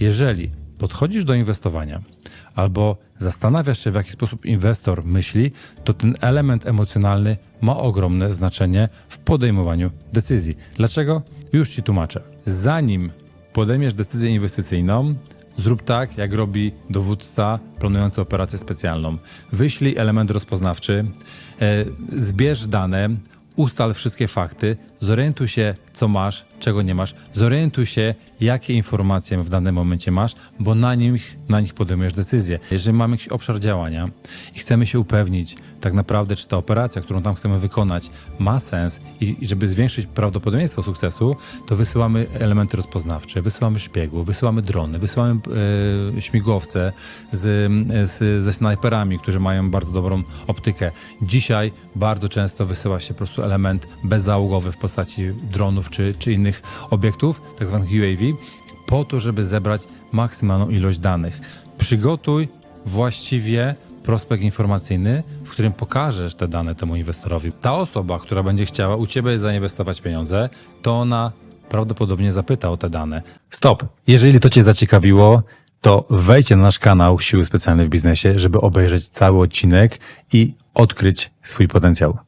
Jeżeli podchodzisz do inwestowania albo zastanawiasz się, w jaki sposób inwestor myśli, to ten element emocjonalny ma ogromne znaczenie w podejmowaniu decyzji. Dlaczego? Już Ci tłumaczę. Zanim podejmiesz decyzję inwestycyjną, zrób tak, jak robi dowódca planujący operację specjalną. Wyślij element rozpoznawczy, e, zbierz dane, ustal wszystkie fakty, zorientuj się, co masz, czego nie masz, zorientuj się, jakie informacje w danym momencie masz, bo na nich, na nich podejmujesz decyzję. Jeżeli mamy jakiś obszar działania i chcemy się upewnić, tak naprawdę, czy ta operacja, którą tam chcemy wykonać, ma sens i, i żeby zwiększyć prawdopodobieństwo sukcesu, to wysyłamy elementy rozpoznawcze, wysyłamy szpiegów, wysyłamy drony, wysyłamy e, śmigłowce z, z, ze snajperami, którzy mają bardzo dobrą optykę. Dzisiaj bardzo często wysyła się po prostu element bezzałogowy w postaci dronów czy, czy innych obiektów, tak zwanych UAV, po to, żeby zebrać maksymalną ilość danych. Przygotuj właściwie prospekt informacyjny, w którym pokażesz te dane temu inwestorowi. Ta osoba, która będzie chciała u ciebie zainwestować pieniądze, to ona prawdopodobnie zapyta o te dane. Stop! Jeżeli to cię zaciekawiło, to wejdźcie na nasz kanał Siły Specjalne w Biznesie, żeby obejrzeć cały odcinek i odkryć swój potencjał.